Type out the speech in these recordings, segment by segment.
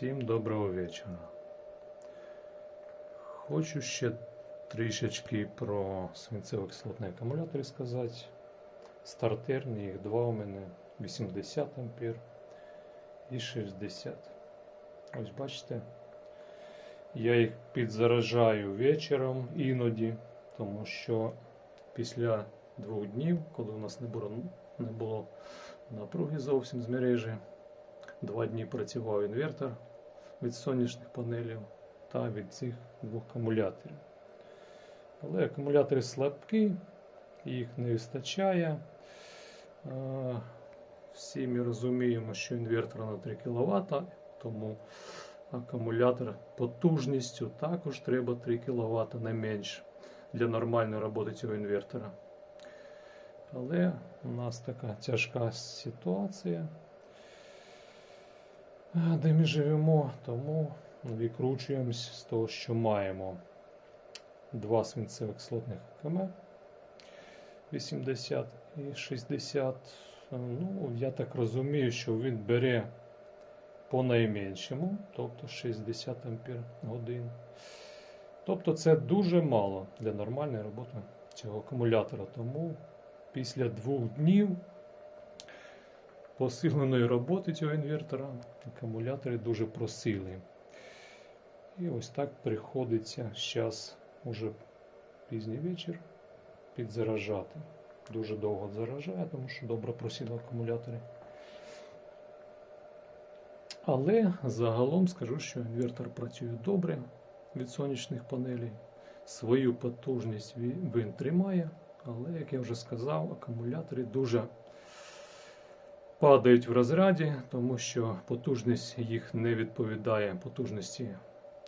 Всім доброго вечора. Хочу ще трішечки про свинцево-кислотний акумулятор сказати. Стартерні, їх два у мене 80 ампер і 60. Ось бачите, я їх підзаражаю вечором іноді, тому що після двох днів, коли у нас не було, не було напруги зовсім з мережі, Два дні працював інвертор від сонячних панелів та від цих двох акумуляторів. Але акумулятори слабкі, їх не вистачає. Всі ми розуміємо, що інвертор на 3 кВт, тому акумулятор потужністю також треба 3 кВт не менше для нормальної роботи цього інвертора. Але у нас така тяжка ситуація де ми живемо, тому викручуємось з того, що маємо. Два свинцевих кислотних АКМ 80 і 60. Ну, я так розумію, що він бере по найменшому, тобто 60 ампер годин. Тобто це дуже мало для нормальної роботи цього акумулятора. Тому після двох днів посиленої роботи цього інвертора акумулятори дуже просили. І ось так приходиться зараз уже пізній вечір підзаражати. Дуже довго заражає, тому що добре просіли акумулятори. Але загалом скажу, що інвертор працює добре від сонячних панелей. Свою потужність він тримає, але, як я вже сказав, акумулятори дуже падають в розряді, тому що потужність їх не відповідає потужності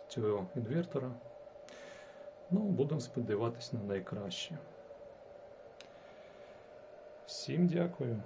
цього інвертора. Ну, будемо сподіватися на найкраще. Всім дякую.